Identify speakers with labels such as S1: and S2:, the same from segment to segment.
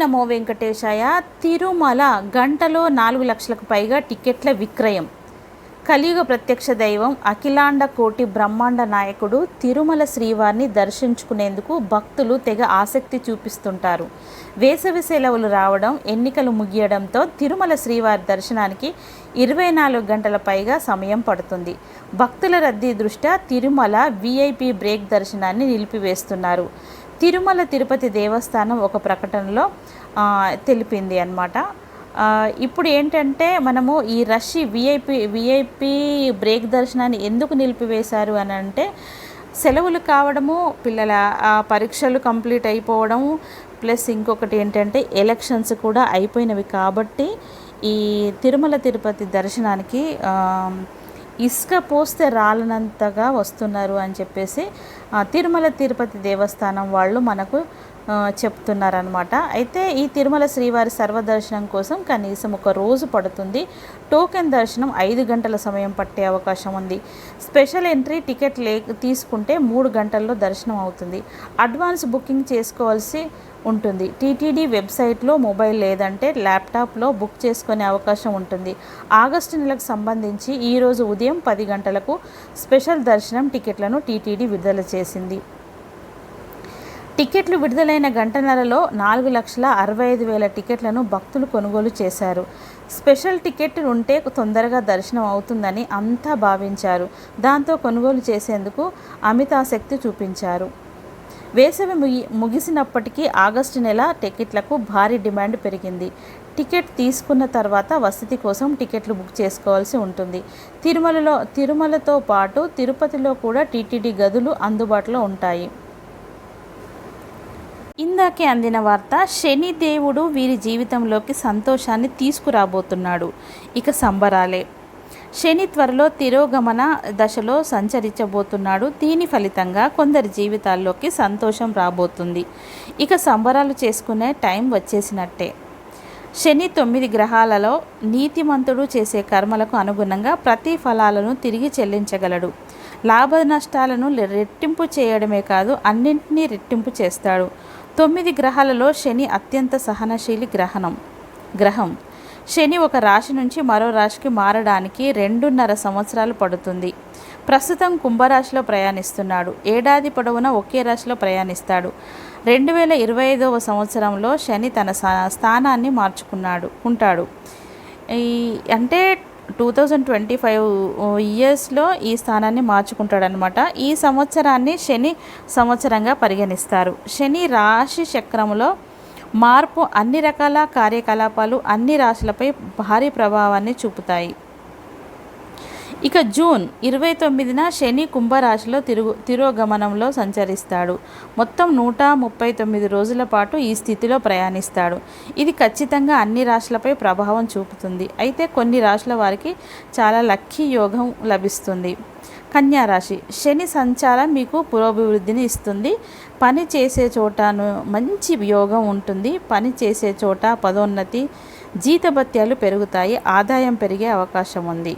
S1: నమో వెంకటేశాయ తిరుమల గంటలో నాలుగు లక్షలకు పైగా టికెట్ల విక్రయం. కలియుగ ప్రత్యక్ష దైవం అఖిలాండ కోటి బ్రహ్మాండ నాయకుడు తిరుమల శ్రీవారిని దర్శించుకునేందుకు భక్తులు తెగ ఆసక్తి చూపిస్తుంటారు. వేసవి సెలవులు రావడం ఎన్నికలు ముగియడంతో తిరుమల శ్రీవారి దర్శనానికి ఇరవై నాలుగు గంటల పైగా సమయం పడుతుంది. భక్తుల రద్దీ దృష్ట్యా తిరుమల విఐపి బ్రేక్ దర్శనాన్ని నిలిపివేస్తున్నారు. తిరుమల తిరుపతి దేవస్థానం ఒక ప్రకటనలో తెలిపింది అన్నమాట. ఇప్పుడు ఏంటంటే మనము ఈ రష్ విఐపి విఐపి బ్రేక్ దర్శనాన్ని ఎందుకు నిలిపివేశారు అని అంటే సెలవులు కావడము పిల్లల పరీక్షలు కంప్లీట్ అయిపోవడము ప్లస్ ఇంకొకటి ఏంటంటే ఎలక్షన్స్ కూడా అయిపోయినవి కాబట్టి ఈ తిరుమల తిరుపతి దర్శనానికి ఇసుక పోస్తే రాలనంతగా వస్తున్నారు అని చెప్పేసి తిరుమల తిరుపతి దేవస్థానం వాళ్ళు మనకు చెప్తున్నారనమాట అయితే ఈ తిరుమల శ్రీవారి సర్వదర్శనం కోసం కనీసం ఒక రోజు పడుతుంది. టోకెన్ దర్శనం ఐదు గంటల సమయం పట్టే అవకాశం ఉంది. స్పెషల్ ఎంట్రీ టికెట్ లే తీసుకుంటే మూడు గంటల్లో దర్శనం అవుతుంది. అడ్వాన్స్ బుకింగ్ చేసుకోవాల్సి ఉంటుంది. టీటీడీ వెబ్సైట్లో మొబైల్ లేదంటే ల్యాప్టాప్లో బుక్ చేసుకునే అవకాశం ఉంటుంది. ఆగస్టు నెలకు సంబంధించి ఈరోజు ఉదయం పది గంటలకు స్పెషల్ దర్శనం టికెట్లను టీటీడీ విడుదల చేసింది. టికెట్లు విడుదలైన గంటన్నరలో నాలుగు లక్షల అరవై ఐదు వేల టికెట్లను భక్తులు కొనుగోలు చేశారు. స్పెషల్ టికెట్ ఉంటే తొందరగా దర్శనం అవుతుందని అంతా భావించారు. దాంతో కొనుగోలు చేసేందుకు అమితాసక్తి చూపించారు. వేసవి ముగి ముగిసినప్పటికీ ఆగస్టు నెల టికెట్లకు భారీ డిమాండ్ పెరిగింది. టికెట్ తీసుకున్న తర్వాత వసతి కోసం టికెట్లు బుక్ చేసుకోవాల్సి ఉంటుంది. తిరుమలలో తిరుమలతో పాటు తిరుపతిలో కూడా టీటీడీ గదులు అందుబాటులో ఉంటాయి. ఇందాకే అందిన వార్త శని దేవుడు వీరి జీవితంలోకి సంతోషాన్ని తీసుకురాబోతున్నాడు. ఇక సంబరాలే. శని త్వరలో తిరోగమన దశలో సంచరించబోతున్నాడు. దీని ఫలితంగా కొందరి జీవితాల్లోకి సంతోషం రాబోతుంది. ఇక సంబరాలు చేసుకునే టైం వచ్చేసినట్టే. శని తొమ్మిది గ్రహాలలో నీతిమంతుడు చేసే కర్మలకు అనుగుణంగా ప్రతి ఫలాలను తిరిగి చెల్లించగలడు. లాభ నష్టాలను రెట్టింపు చేయడమే కాదు అన్నింటినీ రెట్టింపు చేస్తాడు. తొమ్మిది గ్రహాలలో శని అత్యంత సహనశీలి గ్రహణం గ్రహం. శని ఒక రాశి నుంచి మరో రాశికి మారడానికి రెండున్నర సంవత్సరాలు పడుతుంది. ప్రస్తుతం కుంభరాశిలో ప్రయాణిస్తున్నాడు. ఏడాది పొడవునా ఒకే రాశిలో ప్రయాణిస్తాడు. రెండు వేల ఇరవై ఐదవ సంవత్సరంలో శని తన స్థా- స్థానాన్ని మార్చుకున్నాడు ఉంటాడు. ఈ అంటే టూ థౌజండ్ ట్వంటీ ఫైవ్ ఇయర్స్లో ఈ స్థానాన్ని మార్చుకుంటాడనమాట ఈ సంవత్సరాన్ని శని సంవత్సరంగా పరిగణిస్తారు. శని రాశి చక్రంలో మార్పు అన్ని రకాల కార్యకలాపాలు అన్ని రాశులపై భారీ ప్రభావాన్ని చూపుతాయి. ఇక జూన్ ఇరవై తొమ్మిదిన శని కుంభరాశిలో తిరుగు తిరోగమనంలో సంచరిస్తాడు. మొత్తం నూట ముప్పై తొమ్మిది రోజుల పాటు ఈ స్థితిలో ప్రయాణిస్తాడు. ఇది ఖచ్చితంగా అన్ని రాశులపై ప్రభావం చూపుతుంది. అయితే కొన్ని రాశుల వారికి చాలా లక్కీ యోగం లభిస్తుంది. కన్యా రాశి. శని సంచారం మీకు పురోభివృద్ధిని ఇస్తుంది. పని చేసే చోటను మంచి యోగం ఉంటుంది. పని చేసే చోట పదోన్నతి జీతభత్యాలు పెరుగుతాయి. ఆదాయం పెరిగే అవకాశం ఉంది.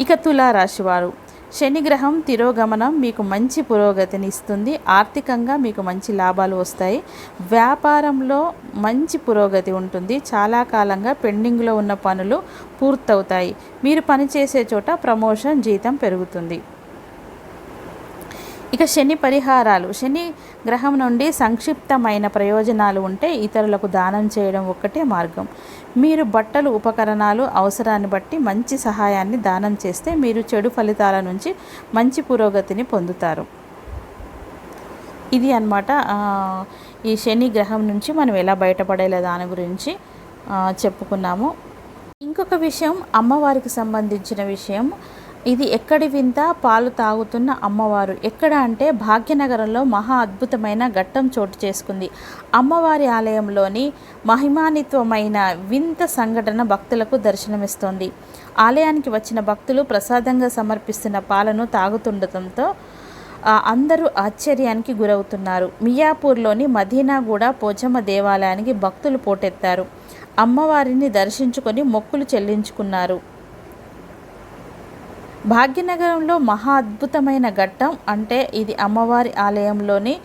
S1: ఇక తులారాశి వారు. శనిగ్రహం తిరోగమనం మీకు మంచి పురోగతిని ఇస్తుంది. ఆర్థికంగా మీకు మంచి లాభాలు వస్తాయి. వ్యాపారంలో మంచి పురోగతి ఉంటుంది. చాలా కాలంగా పెండింగ్లో ఉన్న పనులు పూర్తవుతాయి. మీరు పనిచేసే చోట ప్రమోషన్ జీతం పెరుగుతుంది. ఇక శని పరిహారాలు. శని గ్రహం నుండి సంక్షిప్తమైన ప్రయోజనాలు ఉంటే ఇతరులకు దానం చేయడం ఒక్కటే మార్గం. మీరు బట్టలు ఉపకరణాలు అవసరాన్ని బట్టి మంచి సహాయాన్ని దానం చేస్తే మీరు చెడు ఫలితాల నుంచి మంచి పురోగతిని పొందుతారు. ఇది అనమాట ఈ శని గ్రహం నుంచి మనం ఎలా బయటపడేలా దాని గురించి చెప్పుకున్నాము. ఇంకొక విషయం అమ్మవారికి సంబంధించిన విషయం. ఇది ఎక్కడి వింత? పాలు తాగుతున్న అమ్మవారు. ఎక్కడ అంటే భాగ్యనగరంలో మహా అద్భుతమైన ఘట్టం చోటు చేసుకుంది. అమ్మవారి ఆలయంలోని మహిమానిత్వమైన వింత సంఘటన భక్తులకు దర్శనమిస్తోంది. ఆలయానికి వచ్చిన భక్తులు ప్రసాదంగా సమర్పిస్తున్న పాలను తాగుతుండటంతో అందరూ ఆశ్చర్యానికి గురవుతున్నారు. మియాపూర్లోని మదీనాగూడ పోచమ్మ దేవాలయానికి భక్తులు పోటెత్తారు. అమ్మవారిని దర్శించుకొని మొక్కులు చెల్లించుకున్నారు. భాగ్యనగరంలో మహా అద్భుతమైన ఘట్టం అంటే ఇది అమ్మవారి ఆలయంలోని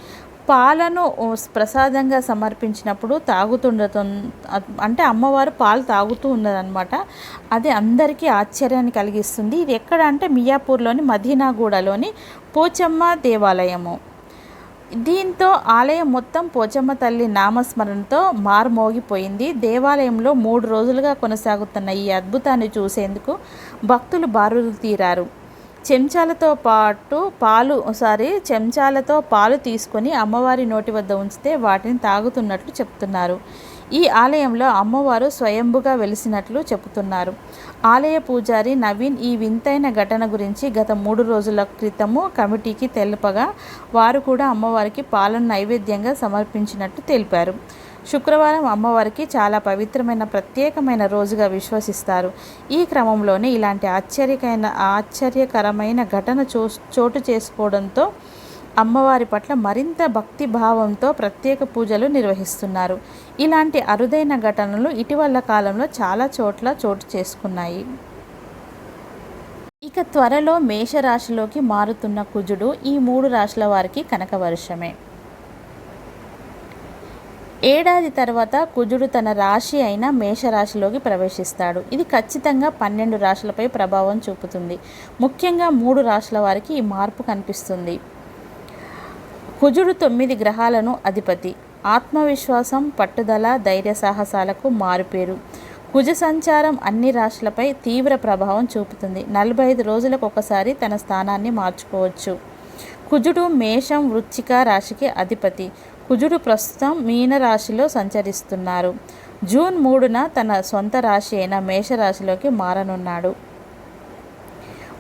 S1: పాలను ప్రసాదంగా సమర్పించినప్పుడు తాగుతుండదు అంటే అమ్మవారు పాలు తాగుతూ ఉన్నదన్నమాట. అది అందరికీ ఆశ్చర్యాన్ని కలిగిస్తుంది. ఇది ఎక్కడ అంటే మియాపూర్లోని మదీనాగూడలోని పోచమ్మ దేవాలయము. దీంతో ఆలయం మొత్తం పోచమ్మ తల్లి నామస్మరణతో మారుమోగిపోయింది. దేవాలయంలో మూడు రోజులుగా కొనసాగుతున్న ఈ అద్భుతాన్ని చూసేందుకు భక్తులు బారులు తీరారు. చెంచాలతో పాటు పాలు సారీ చెంచాలతో పాలు తీసుకొని అమ్మవారి నోటి వద్ద ఉంచితే వాటిని తాగుతున్నట్లు చెప్తున్నారు. ఈ ఆలయంలో అమ్మవారు స్వయంభుగా వెలిసినట్లు చెబుతున్నారు. ఆలయ పూజారి నవీన్ ఈ వింతైన ఘటన గురించి గత మూడు రోజుల క్రితము కమిటీకి తెలుపగా వారు కూడా అమ్మవారికి పాలను నైవేద్యంగా సమర్పించినట్టు తెలిపారు. శుక్రవారం అమ్మవారికి చాలా పవిత్రమైన ప్రత్యేకమైన రోజుగా విశ్వసిస్తారు. ఈ క్రమంలోనే ఇలాంటి ఆశ్చర్యకైన ఆశ్చర్యకరమైన ఘటన చో చోటు చేసుకోవడంతో అమ్మవారి పట్ల మరింత భక్తి భావంతో ప్రత్యేక పూజలు నిర్వహిస్తున్నారు. ఇలాంటి అరుదైన ఘటనలు ఇటీవల కాలంలో చాలా చోట్ల చోటు చేసుకున్నాయి. ఇక త్వరలో మేషరాశిలోకి మారుతున్న కుజుడు ఈ మూడు రాశుల వారికి కనక వర్షమే. ఏడాది తర్వాత కుజుడు తన రాశి అయిన మేషరాశిలోకి ప్రవేశిస్తాడు. ఇది ఖచ్చితంగా పన్నెండు రాశులపై ప్రభావం చూపుతుంది. ముఖ్యంగా మూడు రాశుల వారికి ఈ మార్పు కనిపిస్తుంది. కుజుడు తొమ్మిది గ్రహాలను అధిపతి. ఆత్మవిశ్వాసం పట్టుదల ధైర్య సాహసాలకు మారుపేరు. కుజ సంచారం అన్ని రాశులపై తీవ్ర ప్రభావం చూపుతుంది. నలభై ఐదు రోజులకు ఒకసారి తన స్థానాన్ని మార్చుకోవచ్చు. కుజుడు మేషం వృచ్చిక రాశికి అధిపతి. కుజుడు ప్రస్తుతం మీన రాశిలో సంచరిస్తున్నారు. జూన్ మూడున తన సొంత రాశి అయిన మేషరాశిలోకి మారనున్నాడు.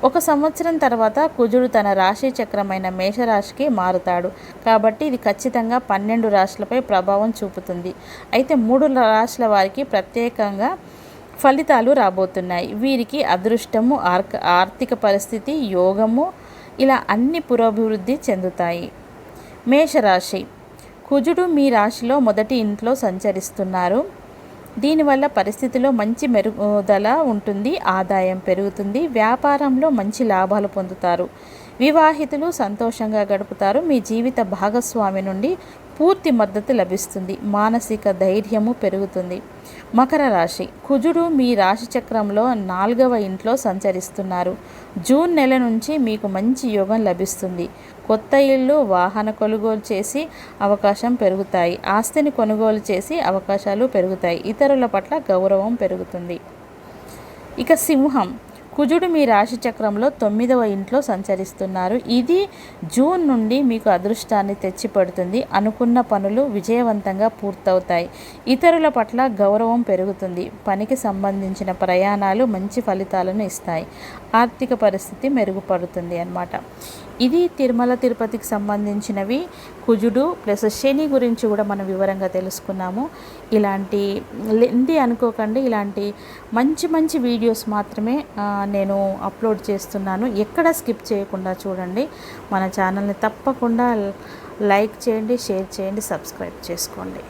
S1: ఒక సంవత్సరం తర్వాత కుజుడు తన రాశి చక్రమైన మేషరాశికి మారుతాడు. కాబట్టి ఇది ఖచ్చితంగా పన్నెండు రాశులపై ప్రభావం చూపుతుంది. అయితే మూడు రాశుల వారికి ప్రత్యేకంగా ఫలితాలు రాబోతున్నాయి. వీరికి అదృష్టము ఆర్క ఆర్థిక పరిస్థితి యోగము ఇలా అన్ని పురోభివృద్ధి చెందుతాయి. మేషరాశి. కుజుడు మీ రాశిలో మొదటి ఇంట్లో సంచరిస్తున్నారు. దీనివల్ల పరిస్థితిలో మంచి మెరుగుదల ఉంటుంది ఆదాయం పెరుగుతుంది వ్యాపారంలో మంచి లాభాలు పొందుతారు. వివాహితులు సంతోషంగా గడుపుతారు. మీ జీవిత భాగస్వామి నుండి పూర్తి మద్దతు లభిస్తుంది. మానసిక ధైర్యము పెరుగుతుంది. మకర రాశి. కుజుడు మీ రాశి చక్రంలో నాలుగవ ఇంట్లో సంచరిస్తున్నారు. జూన్ నెల నుంచి మీకు మంచి యోగం లభిస్తుంది. కొత్త ఇల్లు వాహన కొనుగోలు చేసి అవకాశం పెరుగుతాయి. ఆస్తిని కొనుగోలు చేసి అవకాశాలు పెరుగుతాయి. ఇతరుల పట్ల గౌరవం పెరుగుతుంది. ఇక సింహం. కుజుడు మీ రాశి చక్రంలో తొమ్మిదవ ఇంట్లో సంచరిస్తున్నారు. ఇది జూన్ నుండి మీకు అదృష్టాన్ని తెచ్చిపెడుతుంది. అనుకున్న పనులు విజయవంతంగా పూర్తవుతాయి. ఇతరుల పట్ల గౌరవం పెరుగుతుంది. పనికి సంబంధించిన ప్రయాణాలు మంచి ఫలితాలను ఇస్తాయి. ఆర్థిక పరిస్థితి మెరుగుపడుతుంది అన్నమాట. ఇది తిరుమల తిరుపతికి సంబంధించినవి. కుజుడు ప్లస్ శని గురించి కూడా మనం వివరంగా తెలుసుకున్నాము. ఇలాంటి లెంది అనుకోకండి. ఇలాంటి మంచి మంచి వీడియోస్ మాత్రమే నేను అప్లోడ్ చేస్తున్నాను. ఎక్కడ స్కిప్ చేయకుండా చూడండి. మన ఛానల్ని తప్పకుండా లైక్ చేయండి షేర్ చేయండి సబ్స్క్రైబ్ చేసుకోండి.